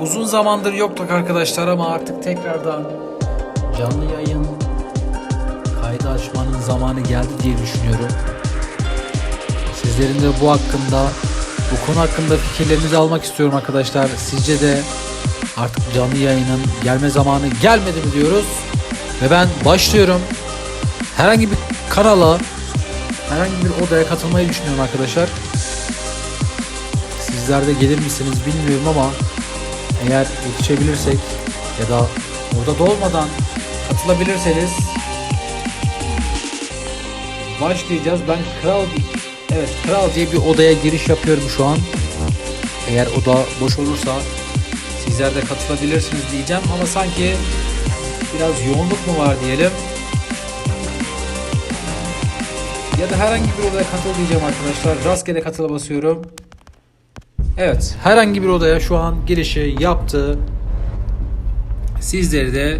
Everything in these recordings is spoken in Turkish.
Uzun zamandır yoktuk arkadaşlar ama artık tekrardan canlı yayın kaydı açmanın zamanı geldi diye düşünüyorum. Sizlerin de bu hakkında, bu konu hakkında fikirlerinizi almak istiyorum arkadaşlar. Sizce de artık canlı yayının gelme zamanı gelmedi mi diyoruz. Ve ben başlıyorum. Herhangi bir kanala, herhangi bir odaya katılmayı düşünüyorum arkadaşlar. Sizler de gelir misiniz bilmiyorum ama eğer yetişebilirsek ya da orada dolmadan katılabilirseniz başlayacağız. Ben kral evet kral diye bir odaya giriş yapıyorum şu an. Eğer oda boş olursa sizler de katılabilirsiniz diyeceğim ama sanki biraz yoğunluk mu var diyelim. Ya da herhangi bir odaya katıl diyeceğim arkadaşlar. Rastgele katıla basıyorum. Evet, herhangi bir odaya şu an girişi yaptı. Sizleri de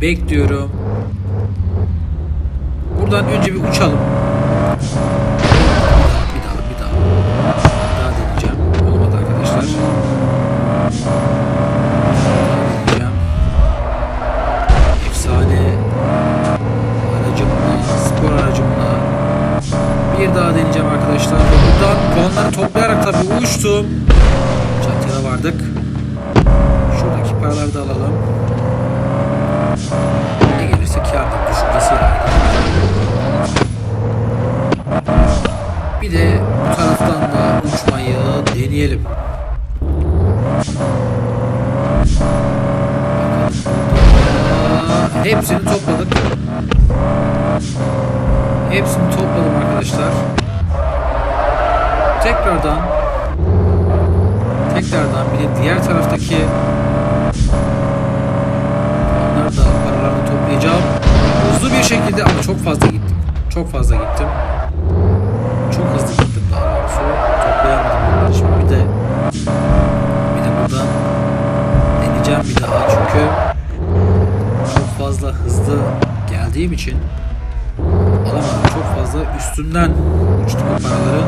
bekliyorum. Buradan önce bir uçalım. Uçtum. Çatıya vardık. Şuradaki paraları da alalım. Ne gelirse kârdır düşüncesiyle Bir de bu taraftan da uçmayı deneyelim. Hepsini topladık. Hepsini topladım arkadaşlar. Tekrardan tekrardan bir de diğer taraftaki onları da paralarını toplayacağım. Hızlı bir şekilde ama çok fazla gittim. Çok fazla gittim. Çok hızlı gittim daha doğrusu. Toplayamadım onları. Şimdi bir de bir de buradan deneyeceğim bir daha çünkü çok fazla hızlı geldiğim için alamadım. Çok fazla üstünden uçtuk o paraları.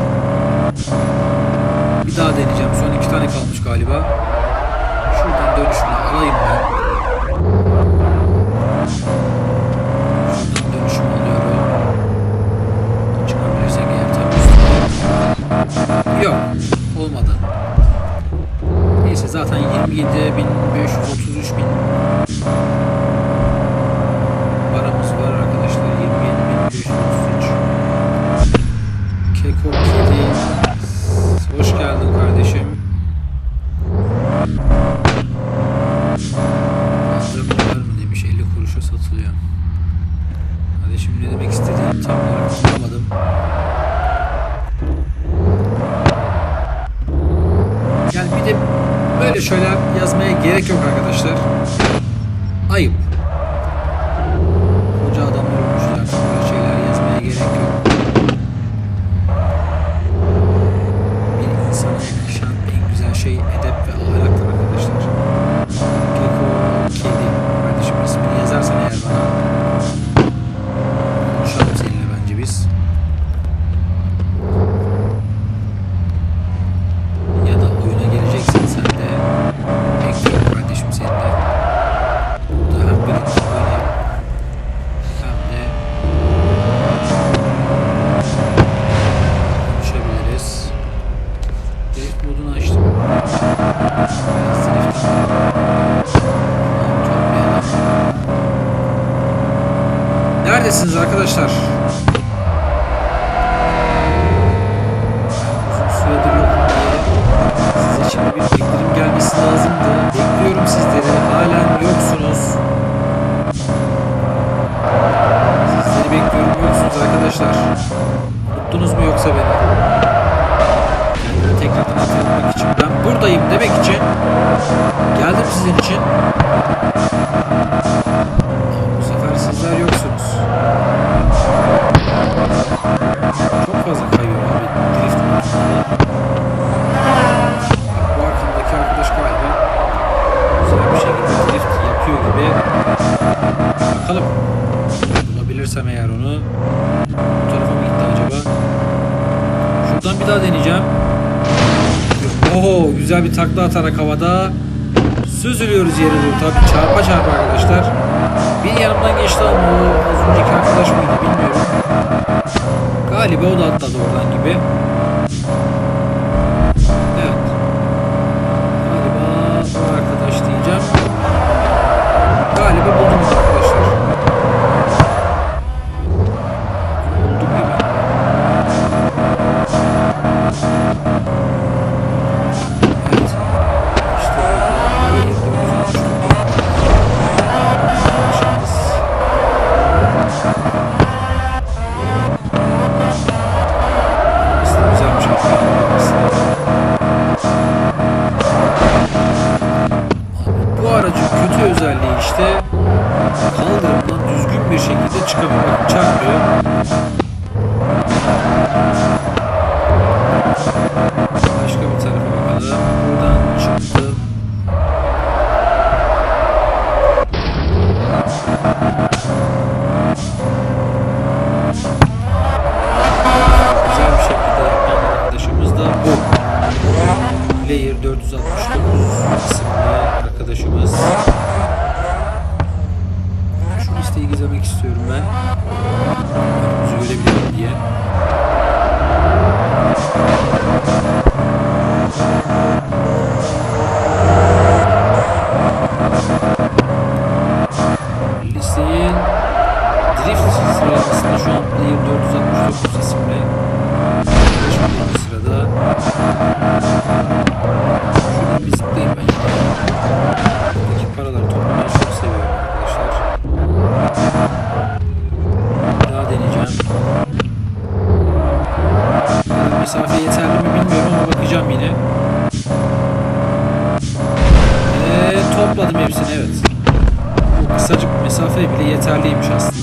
En güzel arkadaşlar? Süredir diye size şimdi bir bildirim gelmesi lazımdı. Bekliyorum sizleri. Halen yoksunuz. Sizleri bekliyorum yoksunuz arkadaşlar. Unuttunuz mu yoksa beni? Kendimi tekrardan hatırlamak için. Ben buradayım demek için geldim sizin için. bakalım. Bulabilirsem eğer onu. Bu tarafa mı gitti acaba? Şuradan bir daha deneyeceğim. Oho güzel bir takla atarak havada süzülüyoruz yere doğru tabi çarpa çarpa arkadaşlar. Bir yanımdan geçti ama o az önceki arkadaş mıydı bilmiyorum. Galiba o da atladı oradan gibi. hepsini evet. Bu kısacık mesafe bile yeterliymiş aslında.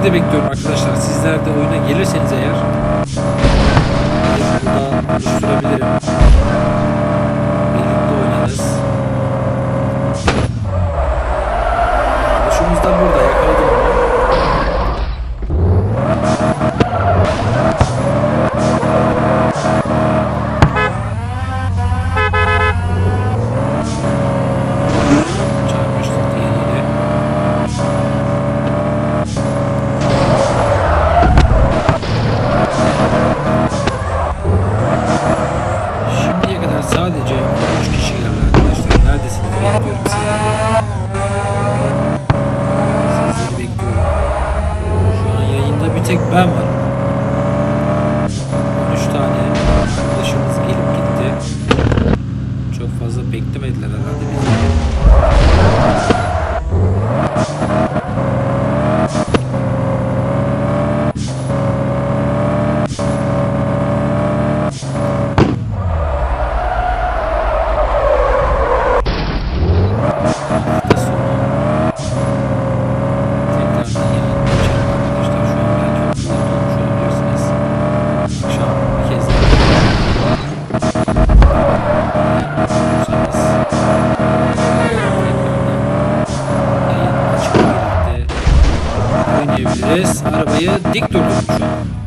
sizleri de bekliyorum arkadaşlar. Sizler de oyuna gelirseniz eğer burada oluşturabilirim. arabayı dik durdurmuş.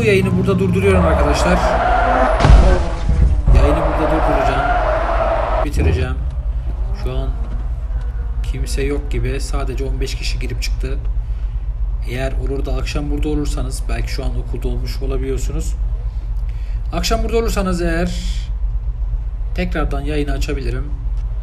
bu yayını burada durduruyorum arkadaşlar. Yayını burada durduracağım. Bitireceğim. Şu an kimse yok gibi. Sadece 15 kişi girip çıktı. Eğer olur da akşam burada olursanız belki şu an okulda olmuş olabiliyorsunuz. Akşam burada olursanız eğer tekrardan yayını açabilirim.